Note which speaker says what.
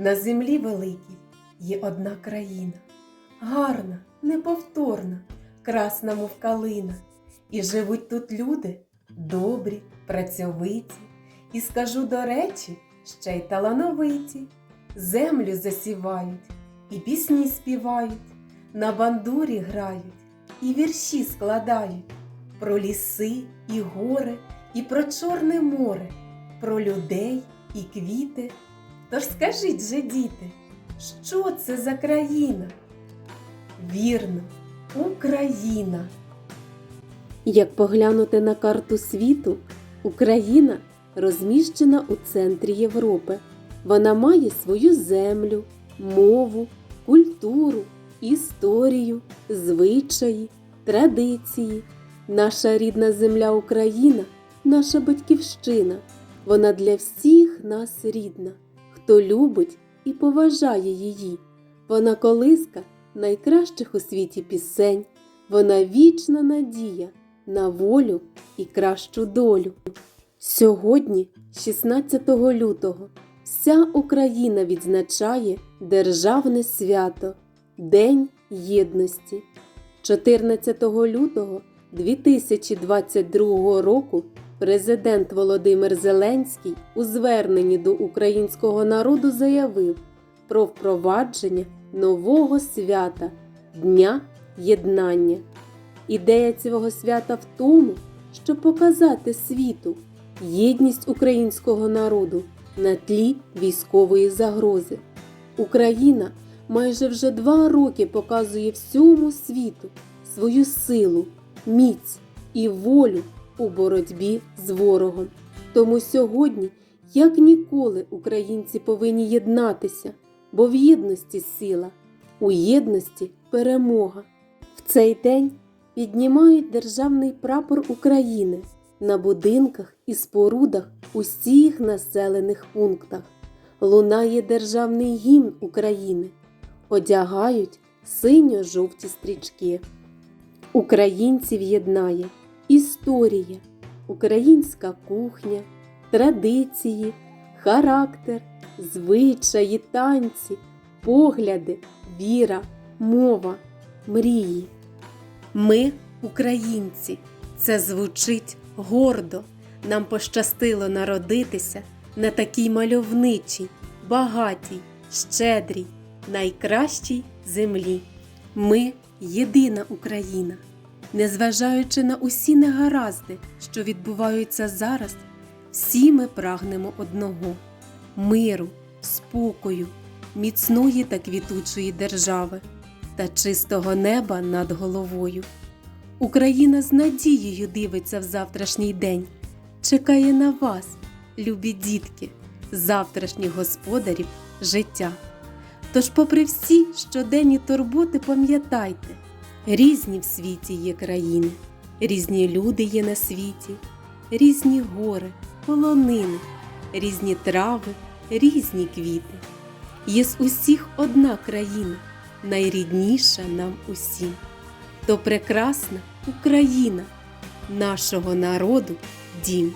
Speaker 1: На землі великій є одна країна, гарна, неповторна, красна, мов калина. І живуть тут люди добрі, працьовиті, і скажу до речі, ще й талановиті. Землю засівають, і пісні співають, на бандурі грають, і вірші складають про ліси і гори, і про Чорне море, про людей і квіти. Тож скажіть же, діти, що це за країна? Вірно, Україна. Як поглянути на карту світу, Україна розміщена у центрі Європи. Вона має свою землю, мову, культуру, історію, звичаї, традиції. Наша рідна земля Україна, наша батьківщина. Вона для всіх нас рідна, хто любить і поважає її. Вона колиска найкращих у світі пісень, вона вічна надія на волю і кращу долю. Сьогодні, 16 лютого, вся Україна відзначає Державне свято День Єдності. 14 лютого 2022 року президент Володимир Зеленський у зверненні до українського народу заявив про впровадження нового свята Дня Єднання. Ідея цього свята в тому, щоб показати світу єдність українського народу на тлі військової загрози. Україна майже вже два роки показує всьому світу свою силу, міць і волю у боротьбі з ворогом. Тому сьогодні, як ніколи, українці повинні єднатися, бо в єдності сила, у єдності перемога. В цей день піднімають державний прапор України на будинках і спорудах усіх населених пунктах. Лунає державний гімн України, одягають синьо-жовті стрічки. Українців єднає історія, українська кухня, традиції, характер, звичаї, танці, погляди, віра, мова, мрії. Ми, українці, це звучить гордо. Нам пощастило народитися на такій мальовничій, багатій, щедрій, найкращій землі. Ми єдина Україна. Незважаючи на усі негаразди, що відбуваються зараз, всі ми прагнемо одного миру, спокою, міцної та квітучої держави та чистого неба над головою. Україна з надією дивиться в завтрашній день, чекає на вас, любі дітки, завтрашніх господарів життя. Тож, попри всі щоденні турботи, пам'ятайте, різні в світі є країни, різні люди є на світі, різні гори, полонини, різні трави, різні квіти. Є з усіх одна країна, найрідніша нам усім. То прекрасна Україна, нашого народу дім.